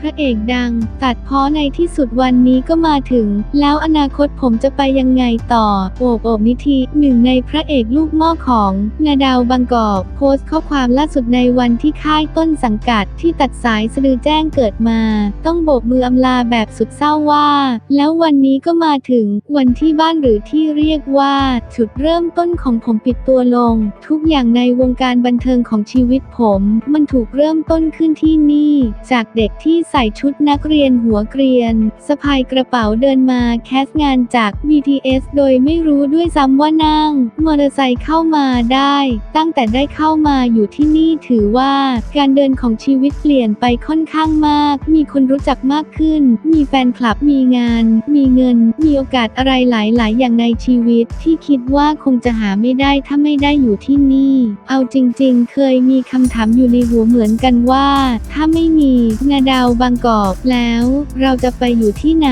พระเอกดัง ตัดพ้อในที่สุดวันนี้ก็มาถึง แล้วอนาคตผมจะไปยังไงต่อ โอบโอบนิธิหนึ่งในพระเอกลูกหม้อของนาดาวบางกอกโพสต์ข้อความล่าสุดในวันที่ค่ายต้นสังกัดที่ตัดสายสะดือแจ้งเกิดมา ต้องโบกมืออำลาแบบสุดเศร้าว่า แล้ววันนี้ก็มาถึงวันที่บ้านหรือที่เรียกว่า จุดเริ่มต้นของผมปิดตัวลง ทุกอย่างในวงการบันเทิงของชีวิตผม มันถูกเริ่มต้นขึ้นที่นี่ จากเด็กที่ใส่ชุดนักเรียนหัวเกรียน สะพายกระเป๋าเดินมาแคสงานจาก BTS โดยไม่รู้ด้วยซ้ำว่านั่ง มอเตอร์ไซค์เข้ามาได้ ตั้งแต่ได้เข้ามาอยู่ที่นี่ถือว่า การเดินของชีวิตเปลี่ยนไปค่อนข้างมาก มีคนรู้จักมากขึ้น มีแฟนคลับมีงาน มีเงิน มีโอกาสอะไรหลาย ๆ อย่างในชีวิตที่คิดว่าคงจะหาไม่ได้ถ้าไม่ได้อยู่ที่นี่ เอาจริง ๆ เคยมีคำถามอยู่ในหัวเหมือนกันว่า ถ้าไม่มีนาดาวบางกอกแล้ว เราจะไปอยู่ที่ไหน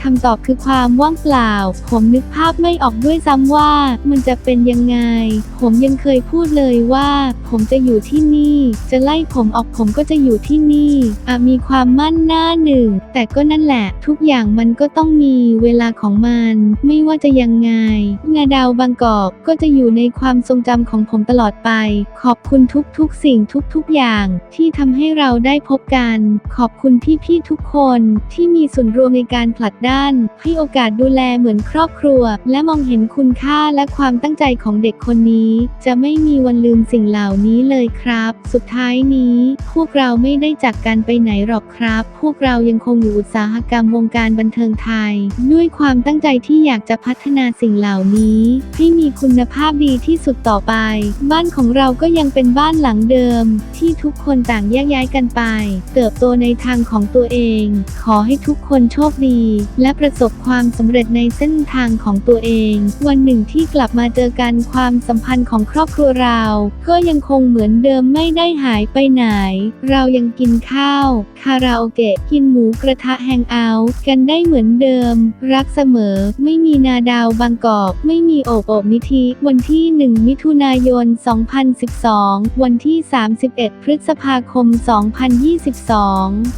คำตอบคือความว่างเปล่า ผมนึกภาพไม่ออกด้วยซ้ำว่า มันจะเป็นยังไง ผมยังเคยพูดเลยว่า ผมจะอยู่ที่นี่ จะไล่ผมออกผมก็จะอยู่ที่นี่อะมีความมั่นหน้าหนึ่ง แต่ก็นั่นแหละ ทุกอย่างมันก็ต้องมีเวลาของมัน ไม่ว่าจะยังไงนาดาวบางกอกก็จะอยู่ในความทรงจำของผมตลอดไป ขอบคุณทุกๆ สิ่งทุกๆอย่างที่ทำให้เราได้พบกัน ขอบคุณพี่ๆทุกคนที่มีส่วนร่วมในการผลัดด้าน ให้โอกาสดูแลเหมือนครอบครัว และมองเห็นคุณค่าและความตั้งใจของเด็กคนนี้ จะไม่มีวันลืมสิ่งเหล่านี้เลยครับ สุดท้ายนี้ พวกเราไม่ได้จากกันไปไหนหรอกครับ พวกเรายังคงอยู่อุตสาหกรรมวงการบันเทิงไทย ด้วยความตั้งใจที่อยากจะพัฒนาสิ่งเหล่านี้ ให้มีคุณภาพดีที่สุดต่อไป บ้านของเราก็ยังเป็นบ้านหลังเดิม ที่ทุกคนต่างแยกย้ายกันไป เติบโตในทางของตัวเอง ขอให้ทุกคนโชคดี และประสบความสำเร็จในเส้นทางของตัวเอง วันหนึ่งที่กลับมาเจอกันความสัมพันธ์ของครอบครัวเรา ก็ยังคงเหมือนเดิมไม่ได้หายไปไหน เรายังกินข้าว คาราโอเกะกินหมูกระทะแฮงเอาท์กันได้เหมือนเดิม รักเสมอ ไม่มีนาดาวบางกอก ไม่มีโอบโอบนิธิวันที่ 1 มิถุนายน 2012 วันที่ 31 พฤษภาคม 2022